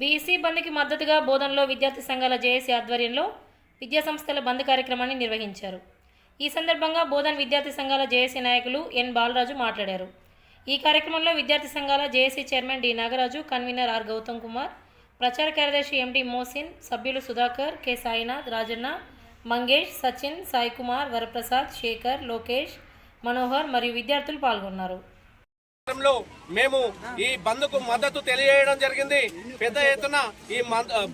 BC బంద్కి మద్దతుగా బోధనలో విద్యార్థి సంఘాల జేఏసీ ఆధ్వర్యంలో విద్యాసంస్థల బంద్ కార్యక్రమాన్ని నిర్వహించారు. ఈ సందర్భంగా బోధన్ విద్యార్థి సంఘాల జేఏసీ నాయకులు ఎన్ బాలరాజు మాట్లాడారు. ఈ కార్యక్రమంలో విద్యార్థి సంఘాల J A C chairman D Nagaraju convenor R Gautam Kumar ప్రచార కార్యదర్శి ఎండి మోసిన్ సభ్యులు సుధాకర్ కె సాయినాథ్ రాజన్న మంగేష్ సచిన్ సాయికుమార్ వరప్రసాద్ శేఖర్ లోకేష్ మనోహర్ మరియు విద్యార్థులు పాల్గొన్నారు. మేము ఈ బంద్కు మద్దతు తెలియజేయడం జరిగింది. పెద్ద ఎత్తున ఈ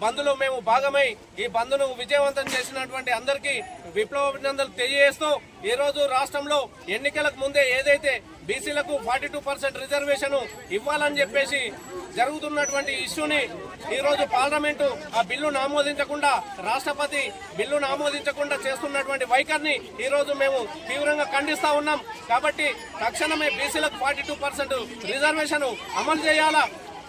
బంద్లో మేము భాగమై ఈ బంద్ను విజయవంతం చేసినటువంటి అందరికీ విప్లవ అభినందనలు తెలియజేస్తూ ఈ రోజు రాష్ట్రంలో ఎన్నికలకు ముందే ఏదైతే బీసీలకు ఫార్టీ టూ పర్సెంట్ రిజర్వేషన్ ఇవ్వాలని చెప్పేసి జరుగుతున్నటువంటి ఇష్యూని ఈరోజు పార్లమెంటు ఆ బిల్లును ఆమోదించకుండా రాష్ట్రపతి బిల్లును ఆమోదించకుండా చేస్తున్నటువంటి వైఖరిని ఈరోజు మేము తీవ్రంగా ఖండిస్తా ఉన్నాం. కాబట్టి తక్షణమే బీసీలకు ఫార్టీ టూ పర్సెంట్ రిజర్వేషన్ అమలు చేయాలా?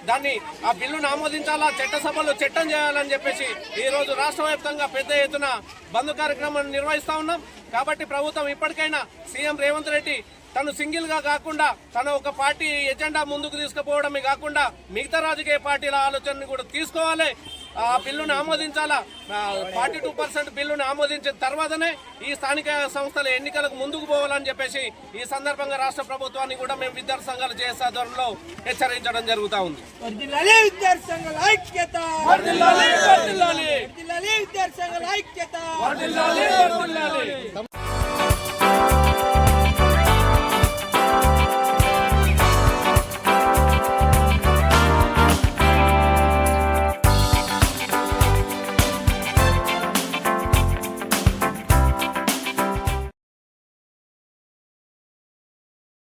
దాన్ని ఆ బిల్లును ఆమోదించాలా? చట్టసభలో చట్టం చేయాలని చెప్పేసి ఈరోజు రాష్ట్ర వ్యాప్తంగా పెద్ద ఎత్తున బంద్ కార్యక్రమాన్ని నిర్వహిస్తా ఉన్నాం. కాబట్టి ప్రభుత్వం ఇప్పటికైనా సీఎం రేవంత్ రెడ్డి తను సింగిల్గా కాకుండా తన ఒక పార్టీ ఎజెండా ముందుకు తీసుకుపోవడమే కాకుండా మిగతా రాజకీయ పార్టీల ఆలోచనని కూడా తీసుకోవాలి. ఆ బిల్లును ఆమోదించాలా? ఫార్టీ టూ పర్సెంట్ బిల్లును ఆమోదించిన తర్వాతనే ఈ స్థానిక సంస్థల ఎన్నికలకు ముందుకు పోవాలని చెప్పేసి ఈ సందర్భంగా రాష్ట్ర ప్రభుత్వాన్ని కూడా మేము విద్యార్థి సంఘాలు చేసే ధోరణిలో హెచ్చరించడం జరుగుతూ ఉంది.